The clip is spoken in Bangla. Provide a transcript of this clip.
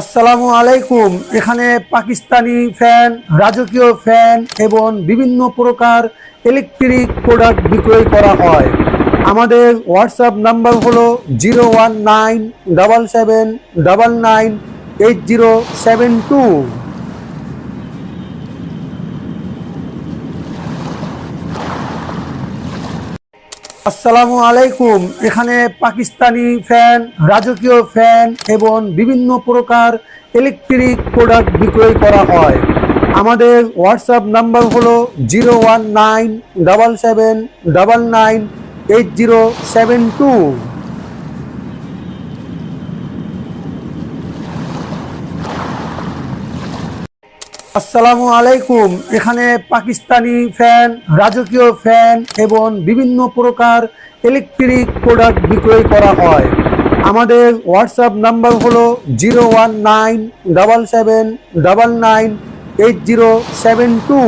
আসসালামু আলাইকুম। এখানে পাকিস্তানি ফ্যান, রাজকীয় ফ্যান এবং বিভিন্ন প্রকার ইলেকট্রিক প্রোডাক্ট বিক্রয় করা হয়। আমাদের হোয়াটসঅ্যাপ নাম্বার হলো zero one nine double seven double nine eight zero seven two আসসালামু আলাইকুম। এখানে পাকিস্তানি ফ্যান, রাজকীয় ফ্যান এবং বিভিন্ন প্রকার ইলেকট্রিক প্রোডাক্ট বিক্রয় করা হয়। আমাদের হোয়াটসঅ্যাপ নাম্বার হলো zero one nine double seven double nine eight zero seven two আসসালামু আলাইকুম। এখানে পাকিস্তানি ফ্যান, রাজকীয় ফ্যান এবং বিভিন্ন প্রকার ইলেকট্রিক প্রোডাক্ট বিক্রয় করা হয়। আমাদের হোয়াটসঅ্যাপ নাম্বার হলো zero one nine double seven double nine eight zero seven two